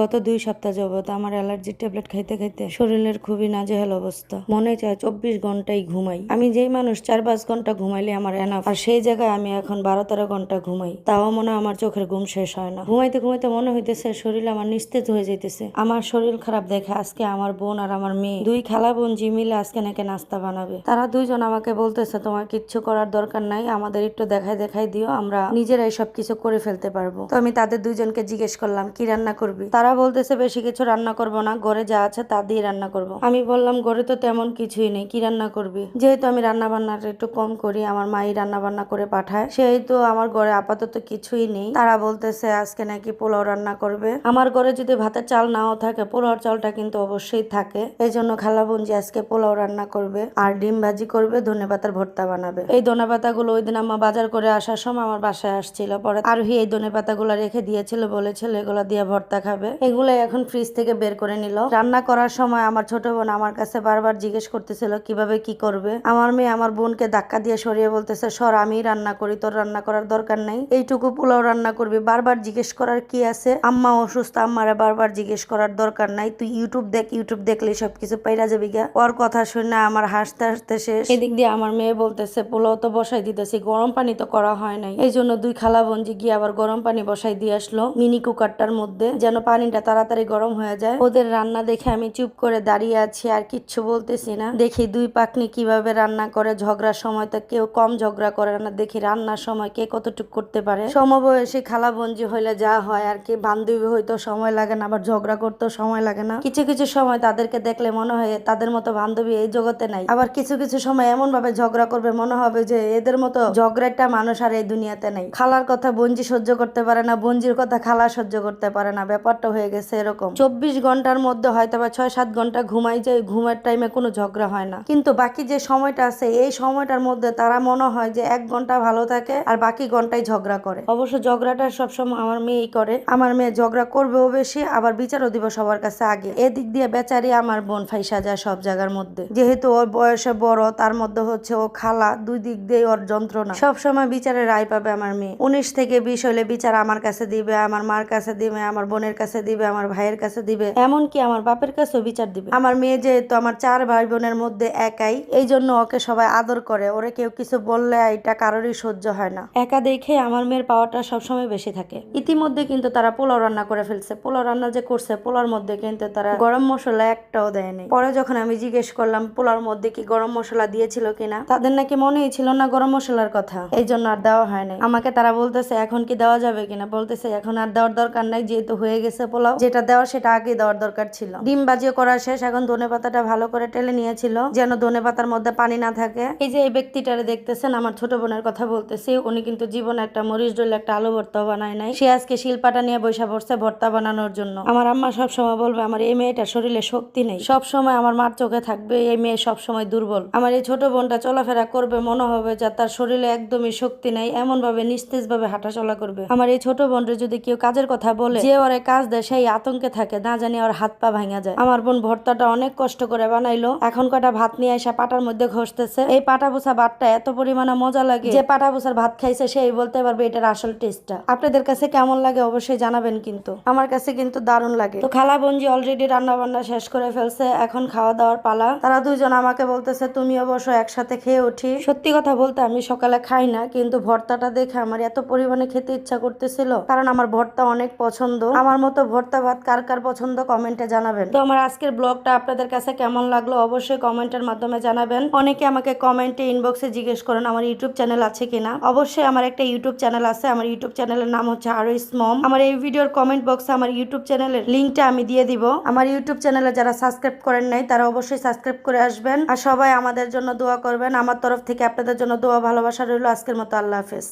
গত দুই সপ্তাহ যাবত আমার অ্যালার্জির ট্যাবলেট খাইতে খাইতে শরীরের খুবই নাজেহাল অবস্থা। মনে চায় চব্বিশ ঘন্টাই ঘুমাই। আমি যেই মানুষ, চার পাঁচ ঘণ্টা ঘুমাইলে আমার এনাফ আর সেই জায়গায় আমি এখন বারো তেরো ঘণ্টা ঘুমাই। তাও মনে আমার চোখের ঘুম শেষ হয় না। ঘুমাইতে ঘুমাইতে মনে হইতেছে শরীর আমার নিস্তেজ হয়ে যাইতেছে। আমার শরীর খারাপ দেখে আজকে আমার বোন আর আমার মেয়ে, দুই খালা বোন জি মিলে আজকে নাকি নাস্তা বানাবে। তারা দুইজন আমাকে বলতেছে, তোমার কিচ্ছু করার দরকার নাই। আমাদের একটু দেখাই দেখাই দিও। আমরা নিজেরাই সব কিছু করে ফেলতে পারব। তো আমি তাদের দুইজনকে জিজ্ঞেস করলাম, কি রান্না করবি? তারা বলতেছে, বেশি কিছু রান্না করব না ঘরে যা আছে তা দিয়ে রান্না করব। আমি বললাম ঘরে তো তেমন কিছুই নেই, কি রান্না করবি? যেহেতু আমি রান্না বান্নাটা একটু কম করি, আমার মাই রান্না বান্না করে পাঠায়, সেহেতু আমার ঘরে আপাতত কিছুই নেই। তারা বলতেছে, আজকে নাকি পোলাও রান্না করবে। আমার ঘরে যদি ভাতের চাল নাও থাকে, পোলাওর চালটা কিন্তু অবশ্যই থাকে। এই জন্য খালা আজকে পোলাও রান্না করবে আর ডিম ভাজি করবে, ধনে পাতার ভর্তা বানাবে। এই ধনে পাতাগুলো ওই দিন আমার বাজার করে আসার সময় আমার বাসায় আসছিল। পরে আরোহী এই ধনে পাতাগুলো রেখে দিয়েছিল বলেছিল এগুলো দিয়ে ভর্তা খাবে। এগুলো এখন ফ্রিজ থেকে বের করে নিল। রান্না করার সময় আমার ছোট বোন আমার কাছে বারবার জিজ্ঞেস করতেছিল, কীভাবে কি করবে? আমার মেয়ে আমার বোনকে ধাক্কা দিয়ে সরিয়ে বলতেছে, সর আমি রান্না করি, তোর রান্না করার দরকার নাই। এইটুকু পোলাও রান্না করবি। বারবার জিজ্ঞেস করার কি আছে? আম্মা অসুস্থ, আম্মারে বারবার জিজ্ঞেস করার দরকার নাই। তুই ইউটিউব দেখ ইউটিউব দেখলে সবকিছু পাইরা যাবি গা। ওর কথা শুনে আমার হাসতে হাসতে শেষ। এদিক দিয়ে আমার মেয়ে বলতেছে, পোলাও তো বসাই দিতেছি, গরম পানি তো করা হয় নাই। এই জন্য দুই খালা বঞ্জি গিয়ে আবার গরম পানি বসাই দিয়ে আসলো, মিনি কুকারটার মধ্যে, যেন পানিটা তাড়াতাড়ি গরম হয়ে যায়। ওদের রান্না দেখে আমি চুপ করে দাঁড়িয়ে আছি, আর কিচ্ছু বলতেছি না। দেখি দুই পাকনি কীভাবে রান্না করে, ঝগড়ার সময় তো কেউ কম ঝগড়া করে না। দেখি রান্নার সময় কে কতটুক করতে পারে। সমবয়সী খালা বঞ্জি হইলে যা হয়, আর কি বান্ধবী হইতো সময় লাগে না, আবার ঝগড়া করতেও সময় লাগে না। কিছু কিছু সময় তাদেরকে দেখলে মনে হয় তাদের মতো বান্ধবী এই জগতে নাই। আবার কিছু কিছু সময় এমন ভাবে ঝগড়া করবে, মনে হবে যে এদের মতো ঝগড়াটা মানুষ আর এই দুনিয়াতে নেই। খালার কথা বঞ্জি সহ্য করতে পারে না, বঞ্জির কথা খালা সহ্য করতে পারে না। ব্যাপারটা হয়ে গেছে এরকম। চব্বিশ ঘণ্টার মধ্যে হয়তো বা ছয় সাত ঘণ্টা ঘুমাই যায় ঘুমের টাইমে কোনো ঝগড়া হয় না। কিন্তু বাকি যে সময়টা আছে, এই সময়টার মধ্যে তারা মনে হয় যে এক ঘণ্টা ভালো থাকে আর বাকি ঘন্টায় ঝগড়া করে। অবশ্য ঝগড়াটা সবসময় আমার মেয়েই করে। আমার মেয়ে ঝগড়া করবেও বেশি, আবার বিচারও দিব সবার কাছে আগে। এদিক দিয়ে বেচারি আমার বোন ফাইসা যায় সব জায়গার মধ্যে। যেহেতু ওর বয়সে বড়, তার মধ্যে হচ্ছে ও খালা, দুই দিক দিয়ে ওর যন্ত্রণা। সবসময় বিচারে রায় পাবে আমার মেয়ে। উনিশ থেকে বিশ হলে বিচার আমার কাছে দিবে, আমার মার কাছে দিবে, আমার বোনের কাছে দিবে আমার ভাইয়ের কাছে দিবে। এমনকি আমার বাপের কাছেও বিচার দিবে। আমার মেয়ে যেহেতু আমার চার ভাই বোনের মধ্যে একাই এই জন্য ওকে সবাই আদর করে। ওরে কেউ কিছু বললে এটা কারোরই সহ্য হয় না। একা দেখে আমার মেয়ের পাওয়াটা সবসময় বেশি থাকে। ইতিমধ্যে কিন্তু তারা পোলাও রান্না করে ফেলছে। পোলাও রান্না যে করছে পোলার মধ্যে কিন্তু তারা গরম মশলা একটাও দেয়নি পরে যখন আমি জিজ্ঞেস করলাম পোলার মধ্যে কি গরম মশলা দিয়েছিল কিনা? তাদের নাকি মনেই ছিল না গরম মশলার কথা। এই জন্য আর দেওয়া হয়নি আমাকে তারা বলতেছে এখন কি দেওয়া যাবে কিনা? বলতেছে এখন আর দেওয়ার দরকার নাই যেহেতু হয়ে গেছে পোলাও। যেটা দেওয়ার সেটা আগে দেওয়ার দরকার ছিল। ডিম বাজিয়ে করা শেষ এখন ধনে পাতাটা ভালো করে টেলে নিয়েছিল, যেন ধনে পাতার মধ্যে পানি না থাকে। এই যে এই ব্যক্তিটারে দেখতেছেন, আমার ছোট বোনের কথা বলতেছি, উনি কিন্তু জীবনে একটা মরিচ ডলে একটা আলু ভর্তা বানায় নাই। সে আজকে শিলপাটা নিয়ে বৈশা পড়ছে ভর্তা বানানোর জন্য। আমার আম্মা সব সময় বলবে, আমার এই মেয়েটা শরীরে শক্তি নেই। সব সময় আমার মার চোখে থাকবে, এই মেয়ে সব সময় দুর্বল। আমার এই ছোট বোনটা চলাফেরা করবে, মনে হবে যে তার শরীরে একদমই শক্তি নেই এমন ভাবে নিস্তেজ ভাবে হাঁটা চলা করবে। আমার এই ছোট বোনরে যদি কেউ কাজের কথা বলে, যে ওরে কাজ দেয় সেই আতঙ্কে থাকে, না জানি ওর হাত পা ভাঙা যায়। আমার বোন ভর্তাটা অনেক কষ্ট করে বানাইলো। এখন কটা ভাত নিয়ে এসে পাটার মধ্যে ঘষতেছে। এই পাটা পোষা ভাতটা এত পরিমাণে মজা লাগে। যে পাটা পোষার ভাত খাইছে সেই বলতে পারবে এটার আসল টেস্টটা আপনাদের কাছে কেমন লাগে অবশ্যই জানাবেন কিন্তু। আমার কাছে কিন্তু দারুণ লাগে। তো খালা বঞ্জি অলরেডি রান্না বান্না শেষ করে ফেলছে, এখন খাওয়া দাওয়ার পালা। তারা দুইজন আমাকে বলতেছে তুমি অবশ্য একসাথে খেয়ে উঠি। সত্যি কথা বলতে আমি সকালে খাই না, কিন্তু ভর্তাটা দেখে আমার এত পরিমাণে খেতে ইচ্ছা করতেছিল। কারণ আমার ভর্তা অনেক পছন্দ। আমার মতো ভর্তা ভাত কার কার পছন্দ কমেন্টে জানাবেন। তো আমার আজকের ব্লগটা আপনাদের কাছে কেমন লাগল অবশ্যই কমেন্টের মাধ্যমে জানাবেন। অনেকে আমাকে কমেন্টে ইনবক্সে জিজ্ঞেস করেন, আমার ইউটিউব চ্যানেল আছে কিনা? অবশ্যই আমার একটা ইউটিউব চ্যানেল আছে, আমার ইউটিউব চ্যানেলের নাম হচ্ছে আরও মম আমার এই ভিডিওর কমেন্ট বক্সে আমার ইউটিউব চ্যানেলের লিঙ্কটা আমি দিয়ে দিব। আমার ইউটিউব চ্যানেলে যারা সাবস্ক্রাইব করেন নাই, তারা অবশ্যই সাবস্ক্রাইব করে আসবেন। আর সবাই আমাদের জন্য দোয়া করবেন। আমার তরফ থেকে আপনাদের জন্য দোয়া ভালোবাসা রইল। আজকের মতো আল্লাহ হাফেজ।